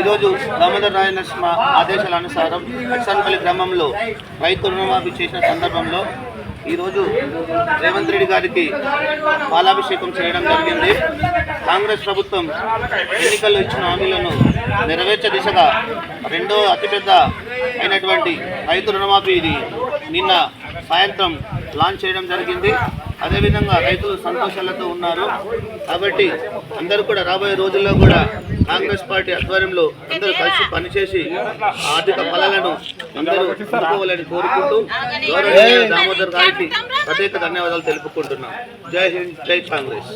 ఈరోజు దామోదర్ రాయ నరసింహ ఆదేశాల అనుసారం అక్షన్పల్లి గ్రామంలో రైతు రుణమాఫీ చేసిన సందర్భంలో ఈరోజు రేవంత్ రెడ్డి గారికి పాలాభిషేకం చేయడం జరిగింది. కాంగ్రెస్ ప్రభుత్వం ఎన్నికల్లో ఇచ్చిన హామీలను నెరవేర్చే దిశగా రెండో అతిపెద్ద అయినటువంటి రైతు రుణమాఫీ ఇది నిన్న సాయంత్రం లాంచ్ చేయడం జరిగింది. అదేవిధంగా రైతులు సంతోషాలతో ఉన్నారు. కాబట్టి అందరూ కూడా రాబోయే రోజుల్లో కూడా కాంగ్రెస్ పార్టీ ఆధ్వర్యంలో అందరూ కలిసి పనిచేసి ఆర్థిక ఫలాలను అందరూ అందుకోవాలని కోరుకుంటూ గౌరవనీయ దామోదర్ గారికి ప్రత్యేక ధన్యవాదాలు తెలుపుకుంటున్నాం. జై హింద్ జై కాంగ్రెస్.